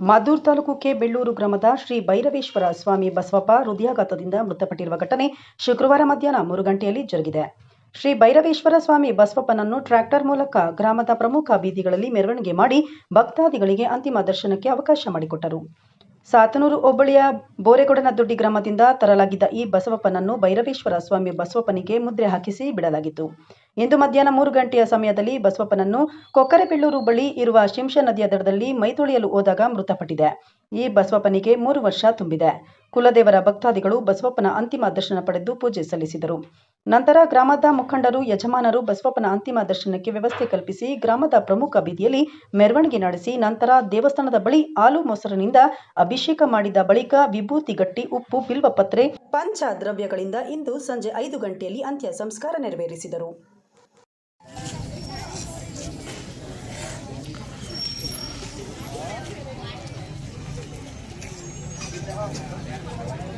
Maddur taluk K Bellur ಗ್ರಾಮದ ಶ್ರೀ ಭೈರವೇಶ್ವರ ಸ್ವಾಮಿ ಬಸವಪ್ಪ ಹೃದಯಾಘಾತದಿಂದ ಮೃತಪಟ್ಟಿರುವ ಘಟನೆ ಶುಕ್ರವಾರ ಮಧ್ಯಾಹ್ನ ಮೂರು ಗಂಟೆಯಲ್ಲಿ ಜರುಗಿದೆ. ಶ್ರೀ ಭೈರವೇಶ್ವರ ಸ್ವಾಮಿ ಬಸವಪ್ಪನನ್ನು ಟ್ರ್ಯಾಕ್ಟರ್ ಮೂಲಕ ಗ್ರಾಮದ ಪ್ರಮುಖ ಬೀದಿಗಳಲ್ಲಿ ಮೆರವಣಿಗೆ ಮಾಡಿ ಭಕ್ತಾದಿಗಳಿಗೆ ಅಂತಿಮ ದರ್ಶನಕ್ಕೆ ಅವಕಾಶ ಮಾಡಿಕೊಟ್ಟರು. ಸಾತನೂರು ಹೋಬಳಿಯ ಬೋರೆಗೊಡನದೊಡ್ಡಿ ಗ್ರಾಮದಿಂದ ತರಲಾಗಿದ್ದ ಈ ಬಸವಪ್ಪನನ್ನು ಭೈರವೇಶ್ವರ ಸ್ವಾಮಿ ಬಸವಪ್ಪನಿಗೆ ಮುದ್ರೆ ಹಾಕಿಸಿ ಬಿಡಲಾಗಿತ್ತು. ಇಂದು ಮಧ್ಯಾಹ್ನ ಮೂರು ಗಂಟೆಯ ಸಮಯದಲ್ಲಿ ಬಸವಪ್ಪನನ್ನು ಕೊಕ್ಕರೆಬೆಳ್ಳೂರು ಬಳಿ ಇರುವ ಶಿಂಷ ನದಿಯ ದಡದಲ್ಲಿ ಮೈತೊಳೆಯಲು ಹೋದಾಗ ಮೃತಪಟ್ಟಿದೆ. ಈ ಬಸವಪ್ಪನಿಗೆ ಮೂರು ವರ್ಷ ತುಂಬಿದೆ. ಕುಲದೇವರ ಭಕ್ತಾದಿಗಳು ಬಸವಪ್ಪನ ಅಂತಿಮ ದರ್ಶನ ಪಡೆದು ಪೂಜೆ ಸಲ್ಲಿಸಿದರು. ನಂತರ ಗ್ರಾಮದ ಮುಖಂಡರು, ಯಜಮಾನರು ಬಸವಪ್ಪನ ಅಂತಿಮ ದರ್ಶನಕ್ಕೆ ವ್ಯವಸ್ಥೆ ಕಲ್ಪಿಸಿ ಗ್ರಾಮದ ಪ್ರಮುಖ ಬೀದಿಯಲ್ಲಿ ಮೆರವಣಿಗೆ ನಡೆಸಿ ನಂತರ ದೇವಸ್ಥಾನದ ಬಳಿ ಹಾಲು ಮೊಸರಿನಿಂದ ಅಭಿಷೇಕ ಮಾಡಿದ ಬಳಿಕ ವಿಭೂತಿ ಗಟ್ಟಿ, ಉಪ್ಪು, ಬಿಲ್ವಪತ್ರೆ ಪಂಚ ದ್ರವ್ಯಗಳಿಂದ ಇಂದು ಸಂಜೆ ಐದು ಗಂಟೆಯಲ್ಲಿ ಅಂತ್ಯ ಸಂಸ್ಕಾರ ನೆರವೇರಿಸಿದರು. 何?